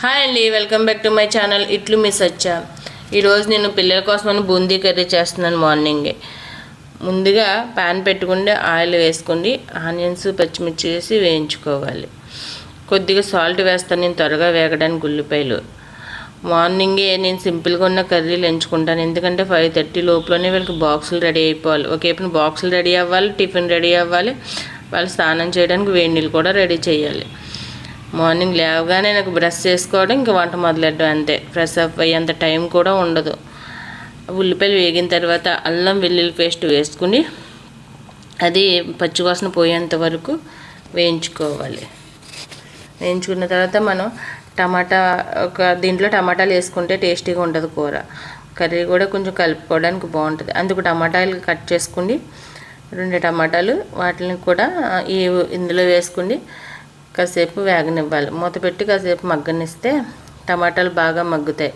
Hi అండి welcome back to my channel. ఇట్లు miss వచ్చా ఈరోజు నేను పిల్లల కోసమని బూందీ కర్రీ చేస్తున్నాను మార్నింగే. ముందుగా ప్యాన్ పెట్టుకుంటే ఆయిల్ వేసుకోండి ఆనియన్స్ పచ్చిమిర్చి వేసి వేయించుకోవాలి. కొద్దిగా సాల్ట్ వేస్తాను నేను త్వరగా వేగడానికి ఉల్లిపాయలు. మార్నింగే నేను సింపుల్గా ఉన్న కర్రీలు ఎంచుకుంటాను ఎందుకంటే ఫైవ్ థర్టీ లోపలనే వీళ్ళకి బాక్సులు రెడీ అయిపోవాలి. ఒకేపున బాక్సులు రెడీ అవ్వాలి టిఫిన్ రెడీ అవ్వాలి వాళ్ళు స్నానం చేయడానికి వేడి నీళ్ళు కూడా రెడీ చేయాలి. మార్నింగ్ లేవగానే నాకు బ్రష్ చేసుకోవడం ఇంకా వంట మొదలెట్టడం అంతే. ఫ్రెష్ అప్ అయ్యేంత టైం కూడా ఉండదు. ఉల్లిపాయలు వేగిన తర్వాత అల్లం వెల్లుల్లి పేస్ట్ వేసుకుని అది పచ్చివాసన పోయేంత వరకు వేయించుకోవాలి. వేయించుకున్న తర్వాత మనం టమాటా ఒక దీంట్లో టమాటాలు వేసుకుంటే టేస్టీగా ఉంటుంది కూర. కర్రీ కూడా కొంచెం కలుపుకోవడానికి బాగుంటుంది. అందుకు టమాటాలు కట్ చేసుకుని రెండు టమాటాలు వాటిని కూడా ఈ ఇందులో వేసుకుని కాసేపు వేగనివ్వాలి. మూత పెట్టి కాసేపు మగ్గనిస్తే టమాటాలు బాగా మగ్గుతాయి.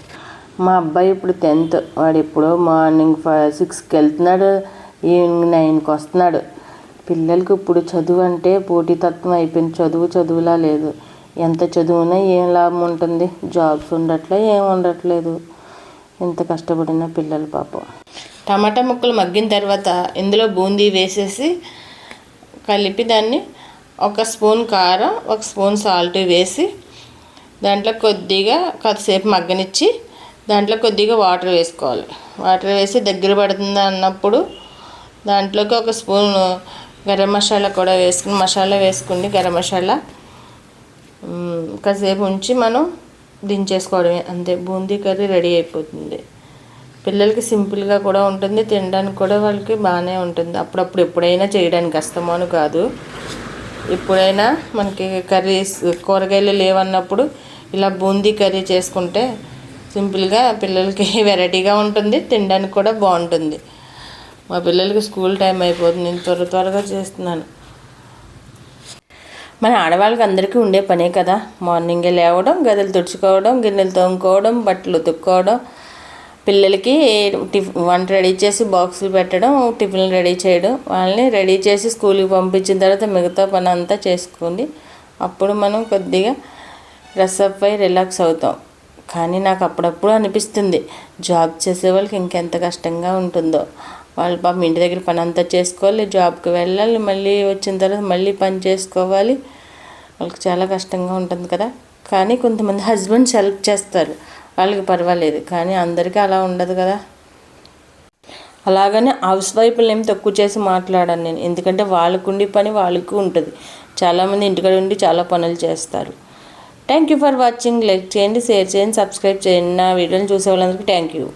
మా అబ్బాయి ఇప్పుడు టెన్త్. వాడు ఇప్పుడు మార్నింగ్ ఫైవ్ సిక్స్కి వెళ్తున్నాడు. ఈవినింగ్ నైన్కి వస్తున్నాడు. పిల్లలకి ఇప్పుడు చదువు అంటే పోటీతత్వం అయిపోయింది. చదువు చదువులా లేదు. ఎంత చదువునా ఏం లాభం ఉంటుంది? జాబ్స్ ఉండట్లే ఏం ఉండట్లేదు. ఎంత కష్టపడిన పిల్లలు పాపం. టమాటా ముక్కలు మగ్గిన తర్వాత ఇందులో బూందీ వేసేసి కలిపి దాన్ని ఒక స్పూన్ కారం ఒక స్పూన్ సాల్ట్ వేసి దాంట్లో కొద్దిగా కొద్దిసేపు మగ్గనిచ్చి దాంట్లో కొద్దిగా వాటర్ వేసుకోవాలి. వాటర్ వేసి దగ్గర పడుతుంది అన్నప్పుడు దాంట్లోకి ఒక స్పూన్ గరం మసాలా కూడా వేసుకుని మసాలా వేసుకుని గరం మసాలా కాసేపు ఉంచి మనం దించేసుకోవడమే. అంతే బూందీ కర్రీ రెడీ అయిపోతుంది. పిల్లలకి సింపుల్గా కూడా ఉంటుంది తినడానికి కూడా వాళ్ళకి బాగానే ఉంటుంది. అప్పుడప్పుడు ఎప్పుడైనా చేయడానికి కష్టమో అని కాదు. ఎప్పుడైనా మనకి కర్రీస్ కూరగాయలు లేవన్నప్పుడు ఇలా బూందీ కర్రీ చేసుకుంటే సింపుల్గా పిల్లలకి వెరైటీగా ఉంటుంది తినడానికి కూడా బాగుంటుంది. మా పిల్లలకి స్కూల్ టైం అయిపోతుంది నేను త్వర త్వరగా చేస్తున్నాను. మన ఆడవాళ్ళకి అందరికీ ఉండే పనే కదా. మార్నింగే లేవడం గదులు తుడుచుకోవడం గిన్నెలు తోముకోవడం బట్టలు ఉతుక్కోవడం పిల్లలకి టిఫ్ వంట రెడీ చేసి బాక్సులు పెట్టడం టిఫిన్లు రెడీ చేయడం వాళ్ళని రెడీ చేసి స్కూల్కి పంపించిన తర్వాత మిగతా పని అంతా చేసుకోండి. అప్పుడు మనం కొద్దిగా అప్ అయి రిలాక్స్ అవుతాం. కానీ నాకు అప్పుడప్పుడు అనిపిస్తుంది జాబ్ చేసే వాళ్ళకి ఇంకెంత కష్టంగా ఉంటుందో. వాళ్ళు పాపం ఇంటి దగ్గర పని అంతా చేసుకోవాలి జాబ్కి వెళ్ళాలి మళ్ళీ వచ్చిన తర్వాత మళ్ళీ పని చేసుకోవాలి. వాళ్ళకి చాలా కష్టంగా ఉంటుంది కదా. కానీ కొంతమంది హస్బెండ్స్ హెల్ప్ చేస్తారు. వాళ్ళకి పర్వాలేదు కానీ అందరికీ అలా ఉండదు కదా. అలాగనే హౌస్ వైఫ్లు ఏం తక్కువ చేసి మాట్లాడాను నేను. ఎందుకంటే వాళ్ళకు ఉండే పని వాళ్ళకు ఉంటుంది. చాలామంది ఇంటికాడ ఉండి చాలా పనులు చేస్తారు. Thank you for watching like చేయండి షేర్ చేయండి సబ్స్క్రైబ్ చేయండి. నా వీడియోని చూసే వాళ్ళందరికీ థ్యాంక్ యూ